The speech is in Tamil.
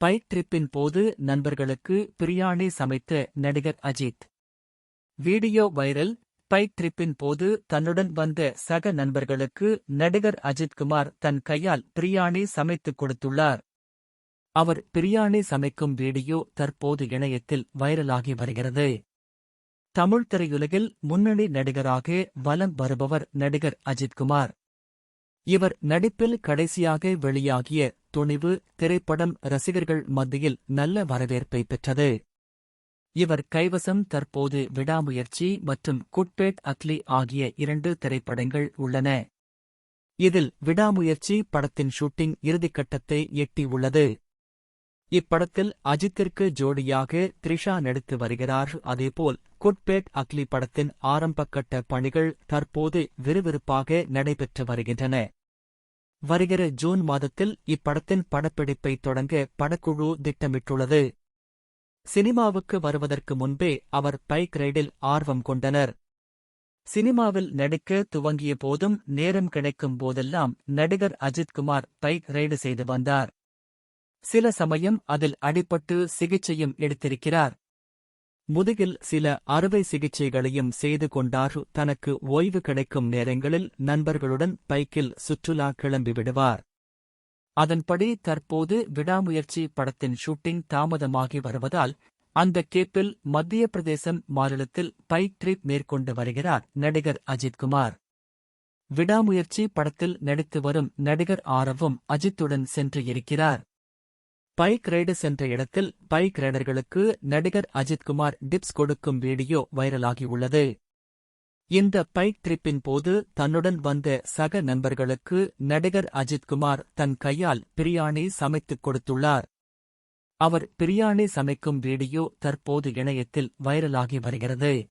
பைக் ட்ரிப்பின் போது நண்பர்களுக்கு பிரியாணி சமைத்த நடிகர் அஜித். வீடியோ வைரல் பைக் ட்ரிப்பின் போது தன்னுடன் வந்த சக நண்பர்களுக்கு நடிகர் அஜித்குமார் தன் கையால் பிரியாணி சமைத்துக் கொடுத்துள்ளார். அவர் பிரியாணி சமைக்கும் வீடியோ தற்போது இணையத்தில் வைரலாகி வருகிறது. தமிழ் திரையுலகில் முன்னணி நடிகராக வலம் வருபவர் நடிகர் அஜித்குமார் இவர் நடிப்பில் கடைசியாக வெளியாகிய துணிவு திரைப்படம் ரசிகர்கள் மத்தியில் நல்ல வரவேற்பை பெற்றது. இவர் கைவசம் தற்போது விடாமுயற்சி மற்றும் குட்பேட் அத்லி ஆகிய இரண்டு திரைப்படங்கள் உள்ளன. இதில் விடாமுயற்சி படத்தின் ஷூட்டிங் இறுதிக்கட்டத்தை எட்டியுள்ளது இப்படத்தில் அஜித்திற்கு ஜோடியாக த்ரிஷா நடித்து வருகிறார். அதேபோல் குட்பேட் அக்லி படத்தின் ஆரம்பக்கட்ட பணிகள் தற்போது விறுவிறுப்பாக நடைபெற்று வருகின்றன. வருகிற ஜூன் மாதத்தில் இப்படத்தின் படப்பிடிப்பை தொடங்க படக்குழு திட்டமிட்டுள்ளது. சினிமாவுக்கு வருவதற்கு முன்பே அவர் பைக் ரைடில் ஆர்வம் கொண்டனர். சினிமாவில் நடிக்க துவங்கிய போதும் நேரம் கிடைக்கும் போதெல்லாம் நடிகர் அஜித்குமார் பைக் ரைடு செய்து வந்தார். சில சமயம் அதில் அடிபட்டு சிகிச்சையும் எடுத்திருக்கிறார். முதுகில் சில அறுவை சிகிச்சைகளையும் செய்து கொண்டார். தனக்கு ஓய்வு கிடைக்கும் நேரங்களில் நண்பர்களுடன் பைக்கில் சுற்றுலா கிளம்பி விடுவார். அதன்படி தற்போது விடாமுயற்சி படத்தின் ஷூட்டிங் தாமதமாகி வருவதால் அந்த கேப்பில் மத்திய பிரதேசம் மாநிலத்தில் பைக் ட்ரிப் மேற்கொண்டு வருகிறார் நடிகர் அஜித்குமார் விடாமுயற்சி படத்தில் நடித்து வரும் நடிகர் ஆரவும் அஜித்துடன் சென்று இருக்கிறார். பைக் ரைடு சென்ற இடத்தில் பைக் ரைடர்களுக்கு நடிகர் அஜித்குமார் டிப்ஸ் கொடுக்கும் வீடியோ வைரலாகியுள்ளது. இந்த பைக் ட்ரிப்பின் போது தன்னுடன் வந்த சக நண்பர்களுக்கு நடிகர் அஜித்குமார் தன் கையால் பிரியாணி சமைத்துக் கொடுத்துள்ளார். அவர் பிரியாணி சமைக்கும் வீடியோ தற்போது இணையத்தில் வைரலாகி வருகிறது.